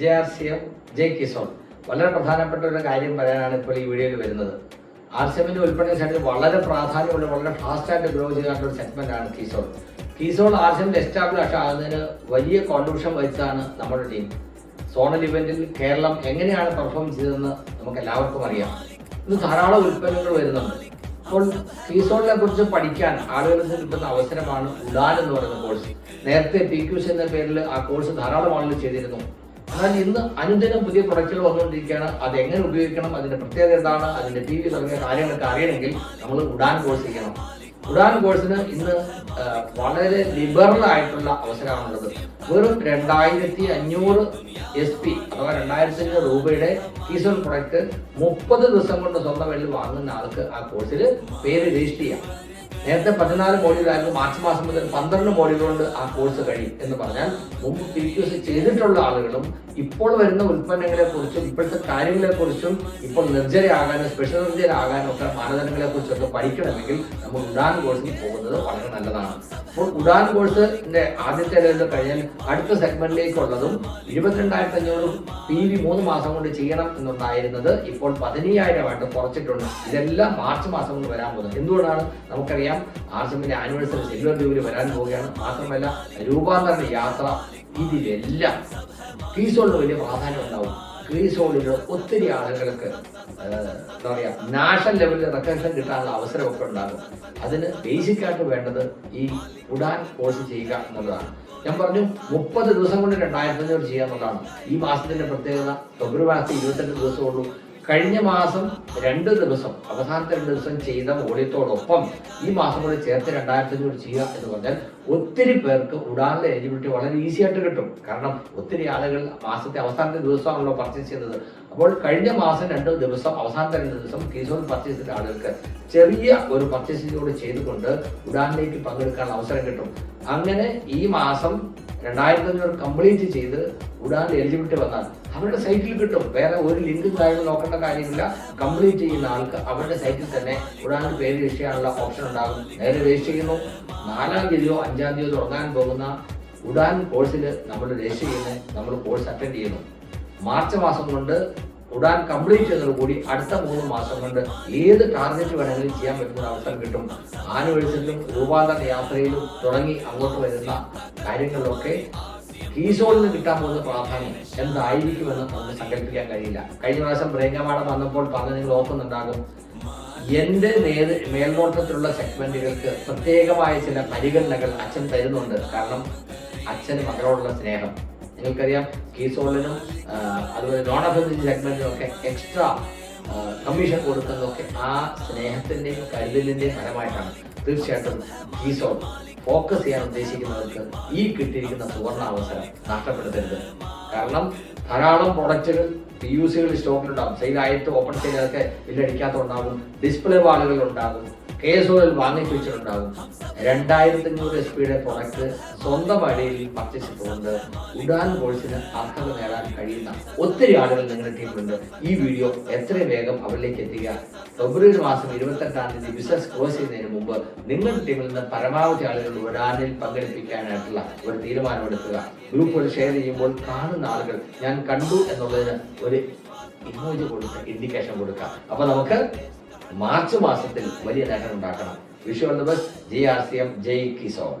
J R C M J കിസോൺ വളരെ പ്രധാനപ്പെട്ട ഒരു കാര്യം പറയാനാണ് ഇപ്പോൾ ഈ വീഡിയോയിൽ വരുന്നത്. ആർ സി എമ്മിന്റെ ഉൽപ്പന്ന സെറ്റിൽ വളരെ പ്രാധാന്യമുള്ള വളരെ ഫാസ്റ്റായിട്ട് ഗ്രോ ചെയ്തിട്ടുള്ള ഒരു സെഗ്മെന്റ് ആണ് കീസോൾ കീസോൾ ആർ സി എമ്മിൽ എസ്റ്റാബ്ലിഷ് ആകുന്നതിന് വലിയ കോൺട്രിബ്യൂഷൻ വഹിച്ചതാണ് നമ്മുടെ ടീം സോണൽ ഇവന്റിൽ കേരളം എങ്ങനെയാണ് പെർഫോം ചെയ്തതെന്ന് നമുക്ക് എല്ലാവർക്കും അറിയാം. ഇന്ന് ധാരാളം ഉൽപ്പന്നങ്ങൾ വരുന്നുണ്ട്. അപ്പോൾ കീസോണിനെ കുറിച്ച് പഠിക്കാൻ ആളുകൾക്ക് കിട്ടുന്ന അവസരമാണ് ഉഡാൻ എന്ന് പറയുന്ന കോഴ്സ് നേരത്തെ പി ക്യൂസ് എന്ന പേരിൽ ആ കോഴ്സ് ധാരാളം ആളുകൾ ചെയ്തിരുന്നു. എന്നാൽ ഇന്ന് അനുദിനം പുതിയ പ്രൊഡക്റ്റുകൾ വന്നുകൊണ്ടിരിക്കുകയാണ്. അത് എങ്ങനെ ഉപയോഗിക്കണം? അതിന്റെ പ്രത്യേകത എന്താണ്? അതിന്റെ ടി വി തുടങ്ങിയ കാര്യങ്ങളൊക്കെ അറിയണമെങ്കിൽ നമ്മൾ ഉഡാൻ കോഴ്സ് ചെയ്യണം. ഉഡാൻ കോഴ്സിന് ഇന്ന് വളരെ ലിബറൽ ആയിട്ടുള്ള അവസരമാണുള്ളത്. വെറും രണ്ടായിരത്തി അഞ്ഞൂറ് എസ് പി അഥവാ രണ്ടായിരത്തി അഞ്ഞൂറ് രൂപയുടെ കീസോൺ പ്രൊഡക്റ്റ് മുപ്പത് ദിവസം കൊണ്ട് സ്വന്തം വെള്ളി വാങ്ങുന്ന ആൾക്ക് ആ കോഴ്സിൽ പേര് രജിസ്റ്റർ ചെയ്യാം. നേരത്തെ പതിനാല് മോഡ്യൂളായിരുന്നു മാർച്ച് മാസം മുതൽ പന്ത്രണ്ട് മോഡ്യൂൾ കൊണ്ട് ആ കോഴ്സ് കഴിയും എന്ന് പറഞ്ഞാൽ മുമ്പ് പി എസ് ചെയ്തിട്ടുള്ള ആളുകളും ഇപ്പോൾ വരുന്ന ഉൽപ്പന്നങ്ങളെ കുറിച്ചും ഇപ്പോഴത്തെ കാര്യങ്ങളെ കുറിച്ചും ഇപ്പോൾ നിർജരയാകാനും സ്പെഷ്യൽ നിർജരാകാനും ഒക്കെ മാനദണ്ഡങ്ങളെ കുറിച്ചൊക്കെ പഠിക്കണമെങ്കിൽ നമ്മൾ ഉഡാൻ കോഴ്സിൽ പോകുന്നത് വളരെ നല്ലതാണ്. അപ്പോൾ ഉഡാൻ കോഴ്സിന്റെ ആദ്യത്തെ ലെവലിൽ കഴിഞ്ഞാൽ അടുത്ത സെഗ്മെന്റിലേക്കുള്ളതും ഇരുപത്തിരണ്ടായിരത്തി അഞ്ഞൂറ് പി വി മൂന്ന് മാസം കൊണ്ട് ചെയ്യണം എന്നുണ്ടായിരുന്നത് ഇപ്പോൾ പതിനയ്യായിരമായിട്ട് കുറച്ചിട്ടുണ്ട്. ഇതെല്ലാം മാർച്ച് മാസം കൊണ്ട് വരാൻ പോകുന്നത്. എന്തുകൊണ്ടാണ് നമുക്കറിയാം ആർസിമിന്റെ ആനിവേഴ്സറി സിൽവർ ജൂബിലി വരാൻ പോവുകയാണ്. മാത്രമല്ല രൂപാന്തരണ യാത്ര ഇതിലെല്ലാം ക്രീസോളിന് വലിയ പ്രാധാന്യം ഉണ്ടാവും. ക്രീസോളിന് ഒത്തിരി ആളുകൾക്ക് എന്താ പറയാ നാഷണൽ ലെവലിൽ റെക്കഗ്നേഷൻ കിട്ടാനുള്ള അവസരമൊക്കെ ഉണ്ടാകും. അതിന് ബേസിക്കായിട്ട് വേണ്ടത് ഈ ഉഡാൻ കോഴ്സ് ചെയ്യുക എന്നുള്ളതാണ്. ഞാൻ പറഞ്ഞു മുപ്പത് ദിവസം കൊണ്ട് രണ്ടായിരത്തി അഞ്ഞൂറ് ചെയ്യുക ഈ മാസത്തിന്റെ പ്രത്യേകത ഫെബ്രുവരി മാസത്തിൽ ഇരുപത്തെട്ട് ദിവസമുള്ളൂ കഴിഞ്ഞ മാസം രണ്ട് ദിവസം അവസാനത്തെ രണ്ട് ദിവസം ചെയ്ത മൂല്യത്തോടൊപ്പം ഈ മാസം കൂടി ചേർത്ത് രണ്ടായിരത്തി അഞ്ഞൂറ് ചെയ്യുക എന്ന് പറഞ്ഞാൽ ഒത്തിരി പേർക്ക് ഉടാനുള്ള എലിജിബിലിറ്റി വളരെ ഈസി ആയിട്ട് കിട്ടും. കാരണം ഒത്തിരി ആളുകൾ മാസത്തെ അവസാനത്തെ ദിവസമാണല്ലോ പർച്ചേസ് ചെയ്യുന്നത്. അപ്പോൾ കഴിഞ്ഞ മാസം രണ്ട് ദിവസം അവസാനത്തെ രണ്ട് ദിവസം കീസോൺ പർച്ചേസ് ചെയ്ത ആളുകൾക്ക് ചെറിയ ഒരു പർച്ചേസിലൂടെ ചെയ്തുകൊണ്ട് ഉഡാനിലേക്ക് പങ്കെടുക്കാനുള്ള അവസരം കിട്ടും. അങ്ങനെ ഈ മാസം രണ്ടായിരത്തി അഞ്ഞൂറ് കംപ്ലീറ്റ് ചെയ്ത് ഉടാനിൽ എലിജിബിലിറ്റി വന്നാൽ അവരുടെ സൈറ്റിൽ കിട്ടും. വേറെ ഒരു ലിങ്ക് കാര്യങ്ങൾ നോക്കേണ്ട കാര്യമില്ല. കംപ്ലീറ്റ് ചെയ്യുന്ന ആൾക്ക് അവരുടെ സൈറ്റിൽ തന്നെ ഉടാനിൽ പേര് രജിസ്റ്റർ ചെയ്യാനുള്ള ഓപ്ഷൻ ഉണ്ടാകും. നേരെ രജിസ്റ്റർ ചെയ്യുന്നു. നാലാം തീയതിയോ തീയതിയോ തുടങ്ങാൻ പോകുന്ന ഉഡാൻ കോഴ്സിൽ നമ്മൾ രജിസ്റ്റർ ചെയ്യുന്നത് നമ്മൾ കോഴ്സ് അറ്റൻഡ് ചെയ്യുന്നു. മാർച്ച് മാസം കൊണ്ട് ഉഡാൻ കംപ്ലീറ്റ് ചെയ്തതോടുകൂടി അടുത്ത മൂന്ന് മാസം കൊണ്ട് ഏത് ടാർഗറ്റ് വേണമെങ്കിലും ചെയ്യാൻ പറ്റുന്ന അവസരം കിട്ടും. ആനുവേഴ്സിലും രൂപാന്തര യാത്രയിലും തുടങ്ങി അങ്ങോട്ട് വരുന്ന കാര്യങ്ങളിലൊക്കെ കീസോളിന് കിട്ടാൻ പോകുന്ന പ്രാധാന്യം എന്തായിരിക്കുമെന്ന് നമുക്ക് സങ്കല്പിക്കാൻ കഴിയില്ല. കഴിഞ്ഞ പ്രാവശ്യം പ്രിയങ്കമാടം വന്നപ്പോൾ പറഞ്ഞ നിങ്ങൾ ഓർക്കുന്നുണ്ടാകും. എന്റെ നേര് മേൽനോട്ടത്തിലുള്ള സെഗ്മെന്റുകൾക്ക് പ്രത്യേകമായ ചില പരിഗണനകൾ അച്ഛൻ തരുന്നുണ്ട്. കാരണം അച്ഛൻ മകളോടുള്ള സ്നേഹം. നിങ്ങൾക്കറിയാം കീസോളിനും അതുപോലെ നോൺ അഫൻസീവ് സെഗ്മെന്റിനും ഒക്കെ എക്സ്ട്രാ കമ്മീഷൻ കൊടുക്കുന്നതൊക്കെ ആ സ്നേഹത്തിന്റെയും കരുതലിന്റെയും ഫലമായിട്ടാണ്. തീർച്ചയായിട്ടും കീസോൾ ഫോക്കസ് ചെയ്യാൻ ഉദ്ദേശിക്കുന്നവർക്ക് ഈ കിട്ടിയിരിക്കുന്ന സുവർണ അവസരം നഷ്ടപ്പെടുത്തരുത്. കാരണം ധാരാളം പ്രൊഡക്റ്റുകൾ പി യു സികൾ സ്റ്റോക്കിലുണ്ടാകും സെയിലായിട്ട് ഓപ്പൺ സെയിലൊക്കെ ബില്ലടിക്കാത്തുണ്ടാകും ഡിസ്പ്ലേ വാളുകൾ ഉണ്ടാകും. കെ എസ് ഒയിൽ വാങ്ങിപ്പിച്ചിട്ടുണ്ടാകും. രണ്ടായിരത്തി അഞ്ഞൂറ് എസ് പിയുടെ പ്രൊഡക്റ്റ് സ്വന്തം അടിയിൽ പർച്ചേസ് ചെയ്തുകൊണ്ട് ഉഡാൻ കോഴ്സിന് അർഹത നേടാൻ കഴിയുന്ന ഒത്തിരി ആളുകൾ നിങ്ങളുടെ ടീമിലുണ്ട് ഈ വീഡിയോ എത്രയും വേഗം അവരിലേക്ക് എത്തിക്കുക. ഫെബ്രുവരി മാസം ഇരുപത്തെട്ടാം തീയതി ബിസിനസ് ക്ലോസ് ചെയ്യുന്നതിന് മുമ്പ് നിങ്ങളുടെ ടീമിൽ നിന്ന് പരമാവധി ആളുകൾ ഉഡാനിൽ പങ്കെടുപ്പിക്കാനായിട്ടുള്ള ഒരു തീരുമാനമെടുക്കുക. ഗ്രൂപ്പുകൾ ഷെയർ ചെയ്യുമ്പോൾ കാണുന്ന ആളുകൾ ഞാൻ കണ്ടു എന്നുള്ളതിന് ഒരു ഇമോജ് കൊടുക്കുക ഇൻഡിക്കേഷൻ കൊടുക്കുക അപ്പൊ നമുക്ക് മാർച്ച് മാസത്തിൽ വലിയ നേട്ടം ഉണ്ടാക്കണം. Vishu the best J R C M J കിസോൺ